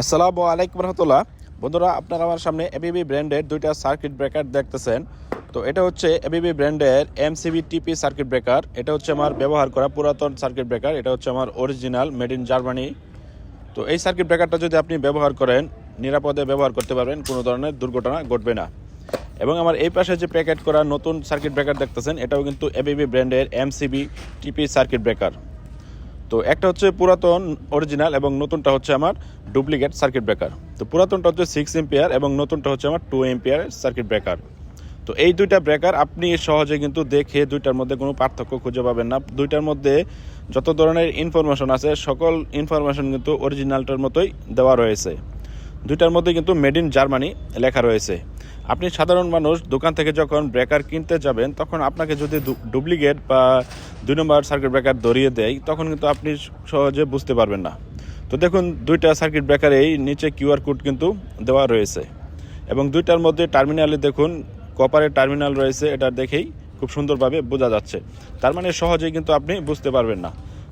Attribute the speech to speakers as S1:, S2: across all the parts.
S1: আসসালামু আলাইকুম রহমতুল্লাহ। বন্ধুরা, আপনারা আমার সামনে এবিবি ব্র্যান্ডের দুইটা সার্কিট ব্রেকার দেখতেছেন। তো এটা হচ্ছে এবিবি ব্র্যান্ডের এমসিবি টিপি সার্কিট ব্রেকার। এটা হচ্ছে আমার ব্যবহার করা পুরাতন সার্কিট ব্রেকার। এটা হচ্ছে আমার অরিজিনাল মেড ইন জার্মানি। তো এই সার্কিট ব্রেকারটা যদি আপনি ব্যবহার করেন, নিরাপদে ব্যবহার করতে পারবেন, কোনো ধরনের দুর্ঘটনা ঘটবে না। এবং আমার এই পাশে যে প্যাকেট করা নতুন সার্কিট ব্রেকার দেখতেছেন, এটাও কিন্তু এবিবি ব্র্যান্ডের এমসিবি টিপি সার্কিট ব্রেকার। তো একটা হচ্ছে পুরাতন অরিজিনাল এবং নতুনটা হচ্ছে আমার ডুপ্লিকেট সার্কিট ব্রেকার তো পুরাতনটা হচ্ছে সিক্স এম্পিয়ার এবং নতুনটা হচ্ছে আমার টু এম্পিয়ার সার্কিট ব্রেকার তো এই দুইটা ব্রেকার আপনি সহজে কিন্তু দেখে দুইটার মধ্যে কোনো পার্থক্য খুঁজে পাবেন না। দুইটার মধ্যে যত ধরনের ইনফরমেশন আছে, সকল ইনফরমেশন কিন্তু অরিজিনালটার মতোই দেওয়া রয়েছে। দুইটার মধ্যে কিন্তু মেড ইন জার্মানি লেখা রয়েছে। আপনি সাধারণ মানুষ, দোকান থেকে যখন ব্রেকার কিনতে যাবেন, তখন আপনাকে যদি ডুপ্লিকেট বা দুই নম্বর সার্কিট ব্রেকার ধরিয়ে দেয়, তখন কিন্তু আপনি সহজে বুঝতে পারবেন না। তো দেখুন, দুইটা সার্কিট ব্রেকারেই নিচে কিউআর কোড কিন্তু দেওয়া রয়েছে। এবং দুইটার মধ্যে টার্মিনালে দেখুন কপারের টার্মিনাল রয়েছে, এটা দেখেই খুব সুন্দরভাবে বোঝা যাচ্ছে। তার মানে সহজেই কিন্তু আপনি বুঝতে পারবেন না।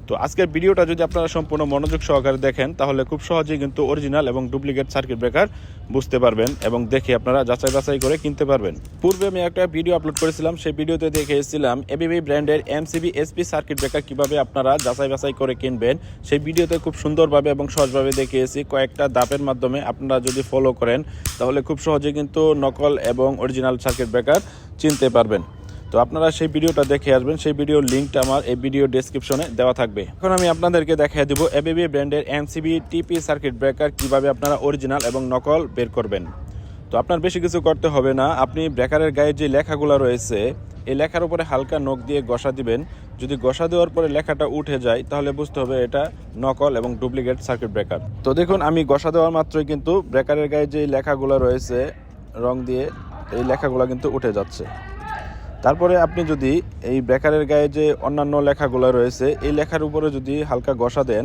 S1: তো আজকের ভিডিওটা যদি আপনারা সম্পূর্ণ মনোযোগ সহকারে দেখেন, তাহলে খুব সহজেই কিন্তু অরিজিনাল এবং ডুপ্লিকেট সার্কিট ব্রেকার বুঝতে পারবেন এবং দেখে আপনারা যাচাই বাছাই করে কিনতে পারবেন। পূর্বে আমি একটা ভিডিও আপলোড করেছিলাম, সেই ভিডিওতে দেখে এসেছিলাম এবিবি ব্র্যান্ডের এমসিবি এসপি সার্কিট ব্রেকার কীভাবে আপনারা যাচাই বাছাই করে কিনবেন। সেই ভিডিওতে খুব সুন্দরভাবে এবং সহজভাবে দেখিয়েছি, কয়েকটা দাপের মাধ্যমে আপনারা যদি ফলো করেন, তাহলে খুব সহজে কিন্তু নকল এবং অরিজিনাল সার্কিট ব্রেকার চিনতে পারবেন। তো আপনারা সেই ভিডিওটা দেখে আসবেন। সেই ভিডিওর লিঙ্কটা আমার এই ভিডিও ডেসক্রিপশনে দেওয়া থাকবে। এখন আমি আপনাদেরকে দেখিয়ে দেবো এবিবি ব্র্যান্ডের এমসিবি টিপি সার্কিট ব্রেকার কীভাবে আপনারা অরিজিনাল এবং নকল বের করবেন। তো আপনার বেশি কিছু করতে হবে না। আপনি ব্রেকারের গায়ে যে লেখাগুলো রয়েছে, এই লেখার উপরে হালকা নখ দিয়ে গসা দিবেন। যদি গসা দেওয়ার পরে লেখাটা উঠে যায়, তাহলে বুঝতে হবে এটা নকল এবং ডুপ্লিকেট সার্কিট ব্রেকার তো দেখুন, আমি গসা দেওয়ার মাত্রই কিন্তু ব্রেকারের গায়ে যে লেখাগুলো রয়েছে, রং দিয়ে এই লেখাগুলো কিন্তু উঠে যাচ্ছে। তারপরে আপনি যদি এই ব্রেকারের গায়ে যে অন্যান্য লেখাগুলো রয়েছে, এই লেখার উপরে যদি হালকা ঘষা দেন,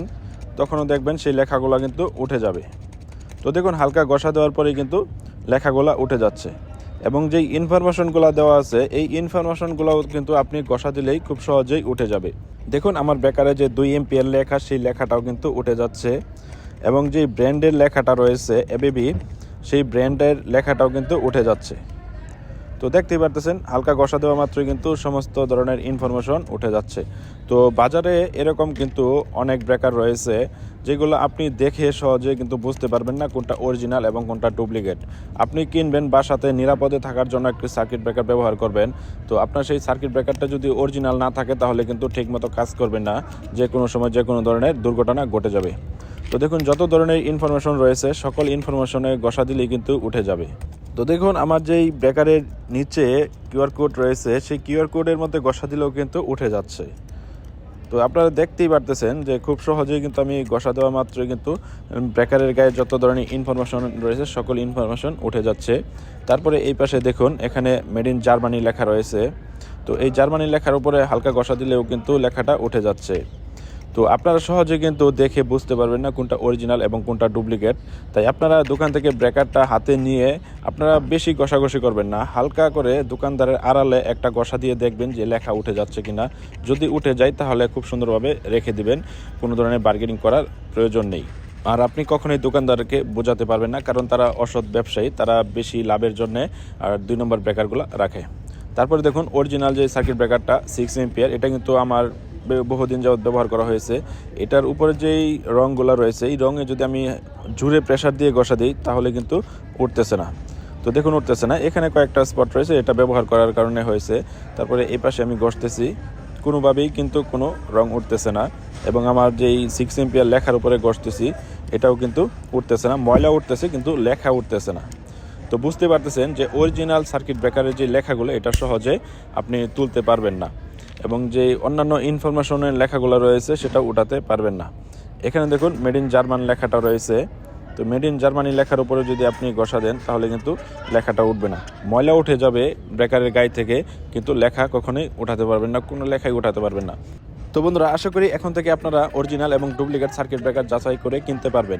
S1: তখনও দেখবেন সেই লেখাগুলো কিন্তু উঠে যাবে। তো দেখুন, হালকা ঘষা দেওয়ার পরেই কিন্তু লেখাগুলো উঠে যাচ্ছে। এবং যেই ইনফরমেশনগুলো দেওয়া আছে, এই ইনফরমেশনগুলো কিন্তু আপনি ঘষা দিলেই খুব সহজেই উঠে যাবে। দেখুন, আমার বেকারে যে দুই এমপিএর লেখা, সেই লেখাটাও কিন্তু উঠে যাচ্ছে। এবং যেই ব্র্যান্ডের লেখাটা রয়েছে, এবিবি, সেই ব্র্যান্ডের লেখাটাও কিন্তু উঠে যাচ্ছে। তো দেখতেই পারতেছেন, হালকা ঘষা দেওয়া মাত্রই কিন্তু সমস্ত ধরনের ইনফরমেশন উঠে যাচ্ছে। তো বাজারে এরকম কিন্তু অনেক ব্রেকার রয়েছে, যেগুলো আপনি দেখে সহজে কিন্তু বুঝতে পারবেন না কোনটা অরিজিনাল এবং কোনটা ডুপ্লিকেট আপনি কিনবেন বাসাতে নিরাপদে থাকার জন্য একটি সার্কিট ব্রেকার ব্যবহার করবেন। তো আপনার সেই সার্কিট ব্রেকারটা যদি অরিজিনাল না থাকে, তাহলে কিন্তু ঠিকমতো কাজ করবে না। যে কোনো সময় যে কোনো ধরনের দুর্ঘটনা ঘটে যাবে। তো দেখুন, যত ধরনের ইনফরমেশন রয়েছে, সকল ইনফরমেশনে ঘষা দিলেই কিন্তু উঠে যাবে। তো দেখুন, আমার যেই ব্রেকারের নিচে কিউআর কোড রয়েছে, সেই কিউআর কোডের মধ্যে গসা দিলেও কিন্তু উঠে যাচ্ছে। তো আপনারা দেখতেই পারতেছেন যে খুব সহজেই কিন্তু আমি গসা দেওয়া মাত্রই কিন্তু ব্রেকারের গায়ে যত ধরনের ইনফরমেশন রয়েছে, সকল ইনফরমেশন উঠে যাচ্ছে। তারপরে এই পাশে দেখুন, এখানে মেড ইন জার্মানি লেখা রয়েছে। তো এই জার্মানি লেখার উপরে হালকা গসা দিলেও কিন্তু লেখাটা উঠে যাচ্ছে। তো আপনারা সহজে কিন্তু দেখে বুঝতে পারবেন না কোনটা অরিজিনাল এবং কোনটা ডুপ্লিকেট তাই আপনারা দোকান থেকে ব্রেকারটা হাতে নিয়ে আপনারা বেশি ঘষাঘষি করবেন না। হালকা করে দোকানদারের আড়ালে একটা ঘষা দিয়ে দেখবেন যে লেখা উঠে যাচ্ছে কিনা। যদি উঠে যায় তাহলে খুব সুন্দরভাবে রেখে দিবেন। কোনো ধরনের বার্গেনিং করার প্রয়োজন নেই। আর আপনি কখনোই দোকানদারকে বোঝাতে পারবেন না, কারণ তারা অসৎ ব্যবসায়ী, তারা বেশি লাভের জন্য, আর দুই নম্বর ব্রেকারগুলো রাখে। তারপরে দেখুন অরিজিনাল যে সার্কিট ব্রেকারটা সিক্স এম্পিয়ার এটা কিন্তু আমার বহুদিন যাবৎ ব্যবহার করা হয়েছে। এটার উপরে যেই রঙগুলো রয়েছে, এই রঙে যদি আমি জুড়ে প্রেশার দিয়ে ঘষা দিই, তাহলে কিন্তু উঠতেছে না। তো দেখুন, উঠতেছে না। এখানে কয়েকটা স্পট রয়েছে, এটা ব্যবহার করার কারণে হয়েছে। তারপরে এই পাশে আমি ঘষতেছি। কোনোভাবেই কিন্তু কোনো রং উঠতেছে না এবং আমার যেই সিক্স এম্পিয়ার লেখার উপরে ঘষতেছি, এটাও কিন্তু উঠতেছে না। ময়লা উঠতেছে, কিন্তু লেখা উঠতেছে না। তো বুঝতে পারতেছেন যে অরিজিনাল সার্কিট ব্রেকারের যে লেখাগুলো, এটা সহজে আপনি তুলতে পারবেন না। এবং যে অন্যান্য ইনফরমেশনের লেখাগুলো রয়েছে, সেটা উঠাতে পারবেন না। এখানে দেখুন মেড ইন জার্মান লেখাটা রয়েছে। তো মেড ইন জার্মানি লেখার উপরে যদি আপনি ঘষা দেন, তাহলে কিন্তু লেখাটা উঠবে না। ময়লা উঠে যাবে ব্রেকারের গায়ে থেকে, কিন্তু লেখা কখনোই উঠাতে পারবেন না, কোনো লেখাই উঠাতে পারবেন না। তো বন্ধুরা, আশা করি এখন থেকে আপনারা অরিজিনাল এবং ডুপ্লিকেট সার্কিট ব্রেকার যাচাই করে কিনতে পারবেন।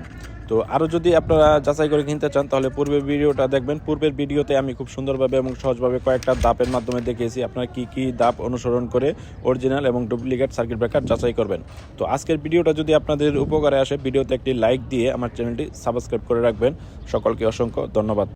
S1: তো আরও যদি আপনারা যাচাই করে কিনতে চান, তাহলে পূর্বের ভিডিওটা দেখবেন। পূর্বের ভিডিওতে আমি খুব সুন্দরভাবে এবং সহজভাবে কয়েকটা দাপের মাধ্যমে দেখিয়েছি আপনারা কি কি দাপ অনুসরণ করে অরিজিনাল এবং ডুপ্লিকেট সার্কিট ব্রেকার যাচাই করবেন। তো আজকের ভিডিওটা যদি আপনাদের উপকারে আসে, ভিডিওতে একটি লাইক দিয়ে আমার চ্যানেলটি সাবস্ক্রাইব করে রাখবেন। সকলকে অসংখ্য ধন্যবাদ।